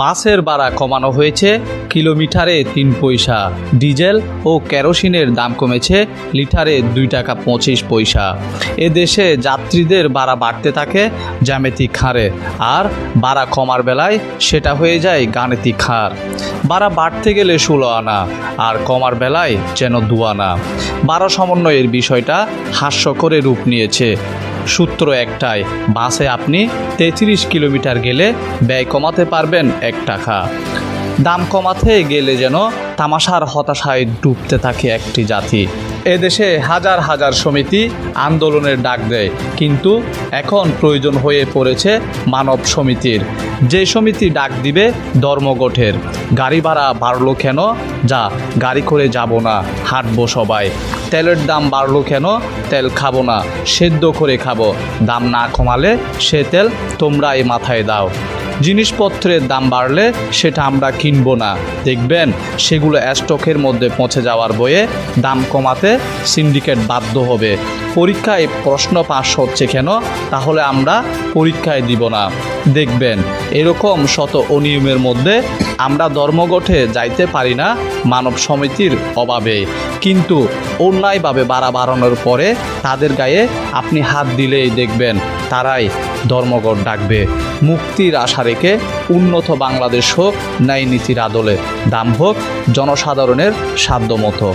বাসের ভাড়া কমানো হয়েছে, কিলোমিটারে তিন পয়সা। ডিজেল ও কেরোসিনের দাম কমেছে, লিটারে দুই টাকা পঁচিশ পয়সা। এ দেশে যাত্রীদের ভাড়া বাড়তে থাকে, জ্যামিতিক হারে। আর ভাড়া কমার বেলায় সেটা হয়ে যায় গাণিতিক হার। ভাড়া বাড়তে গেলে ষোলো আনা, আর কমার বেলায় যেন দু আনা। ভাড়া সমন্বয়ের বিষয়টা হাস্যকরে রূপ নিয়েছে। সূত্র একটাই, বাসে আপনি তেত্রিশ কিলোমিটার গেলে ব্যয় কমাতে পারবেন এক টাকা। দাম কমাতে গেলে যেন তামাশার হতাশায় ডুবতে থাকে একটি জাতি। এদেশে হাজার হাজার সমিতি আন্দোলনের ডাক দেয়, কিন্তু এখন প্রয়োজন হয়ে পড়েছে মানব সমিতির। যে সমিতি ডাক দিবে ধর্মগঠের গাড়ি ভাড়া বাড়লো কেন? যা, গাড়ি করে যাব না, হাঁটবো সবাই। তেলের দাম বাড়লো কেন? তেল খাব না, সেদ্ধ করে খাব। দাম না কমালে সে তেল তোমরাই মাথায় দাও। জিনিসপত্রের দাম বাড়লে সেটা আমরা কিনবো না। দেখবেন, সেগুলো স্টকের মধ্যে পৌঁছে যাওয়ার বইয়ে দাম কমাতে সিন্ডিকেট বাধ্য হবে। পরীক্ষায় প্রশ্ন পাশ হচ্ছে কেন? তাহলে আমরা পরীক্ষায় দিব না। দেখবেন। এরকম শত অনিয়মের মধ্যে আমরা ধর্মগঠে যাইতে পারি না মানব সমিতির অভাবে। কিন্তু অন্যায়ভাবে বাড়া বাড়ানোর পরে তাদের গায়ে আপনি হাত দিলেই দেখবেন তারাই ধর্মঘট ডাকবে। মুক্তির আশা রেখে উন্নত বাংলাদেশ হোক, ন্যায় নীতির আদলে দাম হোক, জনসাধারণের সাধ্যমতো।